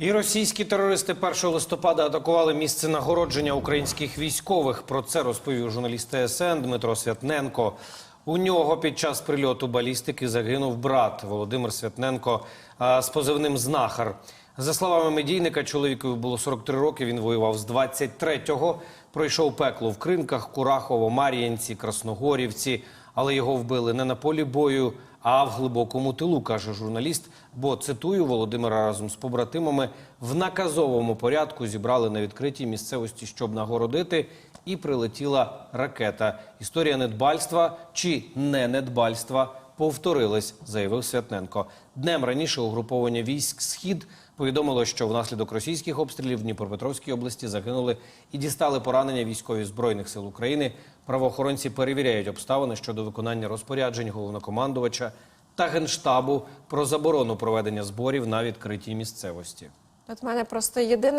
І російські терористи 1 листопада атакували місце нагородження українських військових. Про це розповів журналіст ТСН Дмитро Святненко. У нього під час прильоту балістики загинув брат Володимир Святненко з позивним знахар. За словами медійника, чоловікові було 43 роки. Він воював з 23-го. Пройшов пекло в Кринках, Курахово, Мар'їнці, Красногорівці. Але його вбили не на полі бою, а в глибокому тилу, каже журналіст. Бо цитую Володимира разом з побратимами в наказовому порядку зібрали на відкритій місцевості, щоб нагородити, і прилетіла ракета. Історія недбальства чи не недбальства повторилась, заявив Святненко. Днем раніше угруповання військ Схід повідомило, що внаслідок російських обстрілів в Дніпропетровській області загинули і дістали поранення військові збройних сил України. Правоохоронці перевіряють обставини щодо виконання розпоряджень головнокомандувача та генштабу про заборону проведення зборів на відкритій місцевості. От мене просто єдине